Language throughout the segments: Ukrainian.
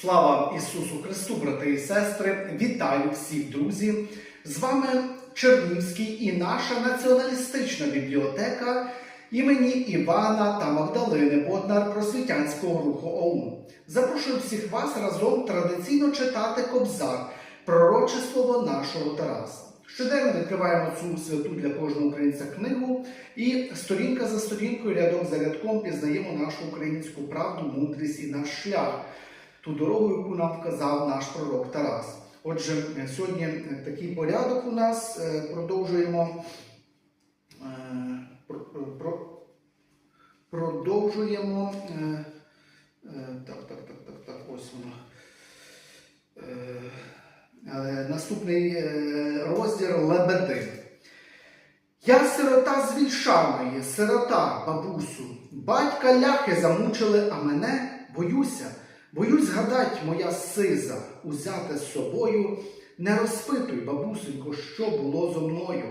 Слава Ісусу Христу, брати і сестри! Вітаю всіх, друзі! З вами Чернівський і наша націоналістична бібліотека імені Івана та Магдалини Боднар просвітянського руху ОУН. Запрошую всіх вас разом традиційно читати Кобзар, пророче слово нашого Тараса. Щоденно відкриваємо цю святу для кожного українця книгу і сторінка за сторінкою, рядок за рядком пізнаємо нашу українську правду, мудрість і наш шлях ту дорогу, яку нам вказав наш пророк Тарас. Отже, е, сьогодні е, такий порядок у нас. Е, Продовжуємо. про- про- Продовжуємо. Так, так, так, так, так, ось воно. Наступний розділ Лебедин. Я сирота з Вільшаної, сирота, бабусю. Батька ляхи замучили, а мене боюся. Боюсь згадать, моя сиза, узяти з собою. Не розпитуй, бабусенько, що було зо мною.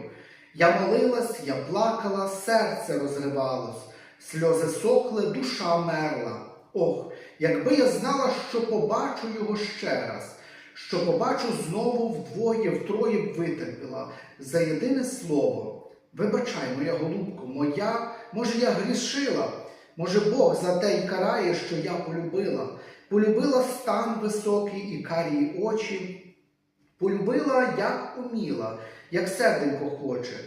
Я молилась, я плакала, серце розривалось, сльози сохли, душа мерла. Ох, якби я знала, що побачу його ще раз, що побачу знову вдвоє, втроє б витерпіла за єдине слово. Вибачай, моя голубко, моя, може, я грішила, може, Бог за те й карає, що я полюбила. Полюбила стан високий і карії очі, полюбила, як уміла, як серденько хоче.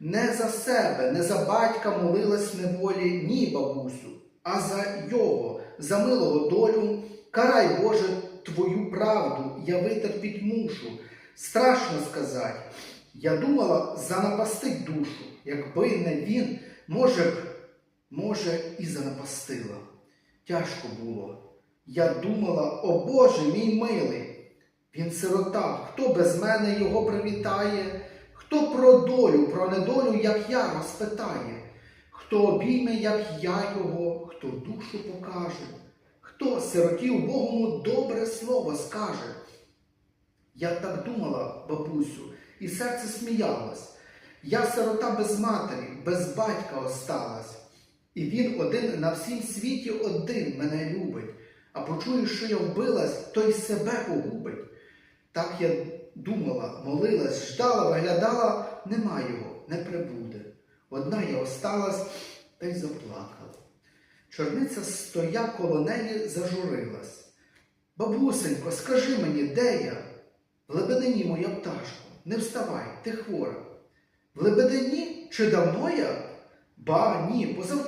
Не за себе, не за батька молилась неволі, ні, бабусю, а за його, за милого долю. Карай, Боже, твою правду, я витерпіть мушу. Страшно сказать. Я думала занапастить душу, якби не він, може б, може, і занапастила. Тяжко було. Я думала, о Боже, мій милий, він сирота, хто без мене його привітає, хто про долю, про недолю, як я, розпитає, хто обійме, як я його, хто душу покаже, хто сироті убогому добре слово скаже. Я так думала, бабусю, і серце сміялось. Я сирота без матері, без батька осталась. І він один на всім світі один мене любить. А почує, що я вбилась, то й себе погубить. Так я думала, молилась, ждала, виглядала, нема його, не прибуде. Одна я осталась та й заплакала. Чорниця стоя коло неї зажурилась. Бабусенько, скажи мені, де я? В лебедині моя пташко, не вставай, ти хвора. В лебедині чи давно я? Ба, ні, позавчора.